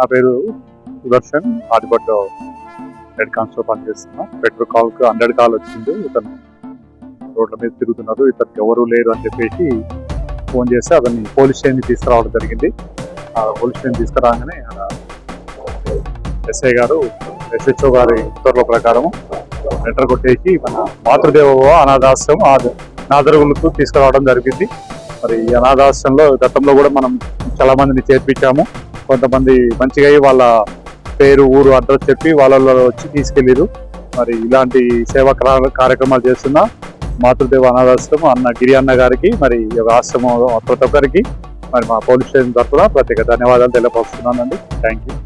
నా పేరు Sudarshan Adipattu head constable పనిచేస్తున్నా. పెట్రోల్ కాల్కి హండ్రెడ్ కాల్ వచ్చింది ఇతను. రోడ్ల మీద తిరుగుతున్నారు ఇతనికి ఎవరు లేరు అని చెప్పేసి ఫోన్ చేస్తే అతన్ని పోలీస్ స్టేషన్ తీసుకురావడం జరిగింది. ఆ పోలీస్ స్టేషన్ తీసుకురాగానే ఎస్ఐ గారు ఎస్హెచ్ఓ గారి ఉత్తర్వుల ప్రకారం లెటర్ కొట్టేసి మన మాతృదేవ అనాథాశ్రమం ఆ నాదరుగులకు తీసుకురావడం జరిగింది. మరి ఈ అనాథాశ్రమంలో గతంలో కూడా మనం చాలా మందిని చేర్పించాము. కొంతమంది మంచిగా అయ్యి వాళ్ళ పేరు ఊరు అడ్రస్ చెప్పి వాళ్ళలో వచ్చి తీసుకెళ్ళారు. మరి ఇలాంటి సేవా కార్య- కార్యక్రమాలు చేస్తున్న మాతృదేవ అనాథాశ్రమం అన్న గిరి అన్న గారికి మరి ఈ ఆశ్రమం ప్రతి ఒక్కరికి మరి మా పోలీస్ స్టేషన్ తరఫున ప్రత్యేక ధన్యవాదాలు తెలియపరుస్తున్నానండి. థ్యాంక్ యూ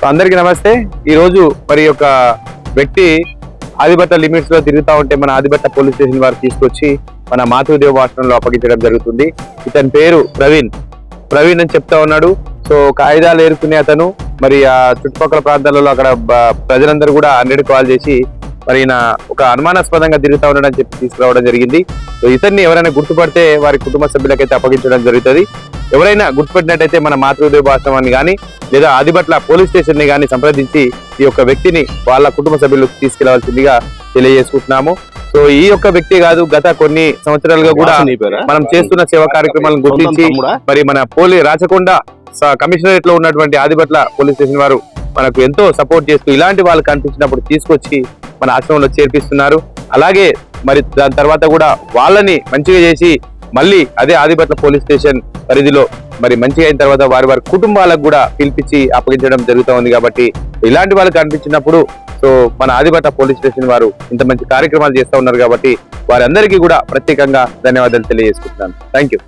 సో అందరికీ నమస్తే. ఈరోజు మరి యొక్క వ్యక్తి ఆదిబట్ట లిమిట్స్లో తిరుగుతూ ఉంటే మన ఆదిబట్ట పోలీస్ స్టేషన్ వారు తీసుకొచ్చి మన మాతృదేవ ఆశ్రమంలో అప్పగించడం జరుగుతుంది. ఇతని పేరు ప్రవీణ్. ప్రవీణ్ అని చెప్తా ఉన్నాడు. సో కాయిదాలు ఏరుకునే అతను. మరి ఆ చుట్టుపక్కల ప్రాంతాలలో అక్కడ ప్రజలందరూ కూడా హండ్రెడ్ కాల్ చేసి మరి ఈయన ఒక అనుమానాస్పదంగా తిరుగుతా ఉన్నాడని చెప్పి తీసుకురావడం జరిగింది. సో ఇతన్ని ఎవరైనా గుర్తుపడితే వారి కుటుంబ సభ్యులకైతే అప్పగించడం జరుగుతుంది. ఎవరైనా గుర్తుపెట్టినట్టయితే మన మాతృదేవ ఆశ్రమాన్ని కానీ లేదా ఆదిబట్ల పోలీస్ స్టేషన్ని కానీ సంప్రదించి ఈ యొక్క వ్యక్తిని వాళ్ళ కుటుంబ సభ్యులకు తీసుకెళ్ళవలసిందిగా తెలియజేసుకుంటున్నాము. సో ఈ యొక్క వ్యక్తి కాదు గత కొన్ని సంవత్సరాలుగా కూడా మనం చేస్తున్న సేవా కార్యక్రమాలను గుర్తించి మరి మన పోలీ రాచకొండ కమిషనరేట్లో ఉన్నటువంటి ఆదిపట్ల పోలీస్ స్టేషన్ వారు మనకు ఎంతో సపోర్ట్ చేస్తూ ఇలాంటి వాళ్ళు కనిపించినప్పుడు తీసుకొచ్చి మన ఆశ్రమంలో చేర్పిస్తున్నారు. అలాగే మరి దాని తర్వాత కూడా వాళ్ళని మంచిగా చేసి మళ్ళీ అదే ఆదిపట్ల పోలీస్ స్టేషన్ పరిధిలో మరి మంచిగా అయిన తర్వాత వారి వారి కుటుంబాలకు కూడా పిలిపించి అప్పగించడం జరుగుతూ ఉంది కాబట్టి ఇలాంటి వాళ్ళు కనిపించినప్పుడు సో మన ఆదిపట్ల పోలీస్ స్టేషన్ వారు ఇంత మంచి కార్యక్రమాలు చేస్తూ ఉన్నారు కాబట్టి వారందరికీ కూడా ప్రత్యేకంగా ధన్యవాదాలు తెలియజేసుకుంటున్నాను. Thank you